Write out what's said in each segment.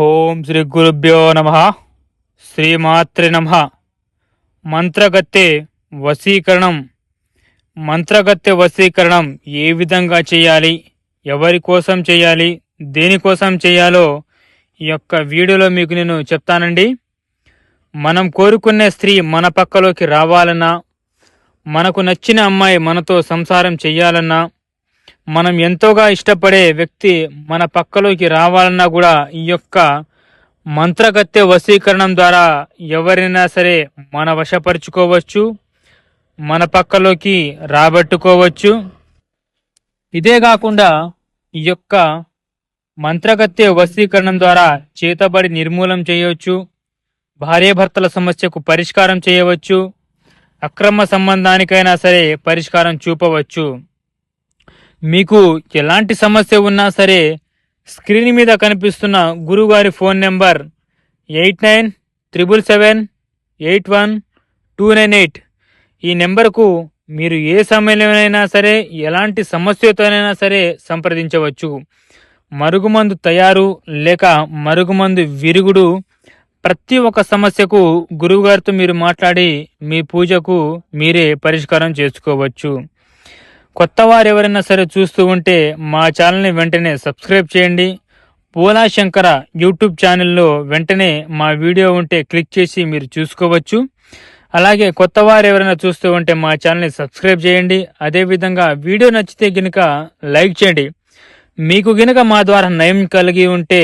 ఓం శ్రీ గురుభ్యో నమ. శ్రీమాత్రి నమ. మంత్రగత్తె వశీకరణం. మంత్రగత్తె వశీకరణం ఏ విధంగా చేయాలి? ఎవరి కోసం చేయాలి? దేనికోసం చేయాలో ఈ యొక్క వీడియోలో మీకు నేను చెప్తానండి. మనం కోరుకునే స్త్రీ మన పక్కలోకి రావాలన్నా మనకు నచ్చిన అమ్మాయి మనతో సంసారం చేయాలన్నా మనం ఎంతోగా ఇష్టపడే వ్యక్తి మన పక్కలోకి రావాలన్నా కూడా ఈ యొక్క మంత్రగత్తె వశీకరణం ద్వారా ఎవరైనా సరే మన వశపరుచుకోవచ్చు మన పక్కలోకి రాబట్టుకోవచ్చు. ఇదే కాకుండా ఈ యొక్క మంత్రగత్తె వశీకరణం ద్వారా చేతబడి నిర్మూలం చేయవచ్చు భార్యాభర్తల సమస్యకు పరిష్కారం చేయవచ్చు అక్రమ సంబంధానికైనా సరే పరిష్కారం చూపవచ్చు. మీకు ఎలాంటి సమస్య ఉన్నా సరే స్క్రీన్ మీద కనిపిస్తున్న గురుగారి phone number eight nine triple seven eight one two nine eight. ఈ నెంబర్కు మీరు ఏ సమయంలోనైనా సరే ఎలాంటి సమస్యతోనైనా సరే సంప్రదించవచ్చు. మరుగుమందు తయారు లేక మరుగుమందు విరుగుడు ప్రతి ఒక్క సమస్యకు గురువుగారితో మీరు మాట్లాడి మీ పూజకు మీరే పరిష్కారం చేసుకోవచ్చు. కొత్త వారు ఎవరైనా సరే చూస్తూ ఉంటే మా ఛానల్ని వెంటనే సబ్స్క్రైబ్ చేయండి. పోలా శంకర యూట్యూబ్ ఛానల్లో వెంటనే మా వీడియో ఉంటే క్లిక్ చేసి మీరు చూసుకోవచ్చు. అలాగే కొత్త వారు ఎవరైనా చూస్తూ ఉంటే మా ఛానల్ని సబ్స్క్రైబ్ చేయండి. అదేవిధంగా వీడియో నచ్చితే గనుక లైక్ చేయండి. మీకు గనుక మా ద్వారా నయం కలిగి ఉంటే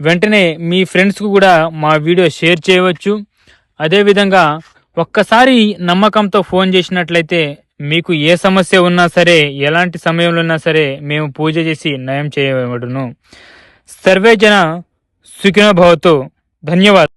వెంటనే మీ ఫ్రెండ్స్కు కూడా మా వీడియో షేర్ చేయవచ్చు. అదేవిధంగా ఒక్కసారి నమ్మకంతో ఫోన్ చేసినట్లయితే మీకు ఏ సమస్య ఉన్నా సరే ఎలాంటి సమయంలో ఉన్నా సరే మేము పూజ చేసి నయం చేయబడును. సర్వే జన ధన్యవాదాలు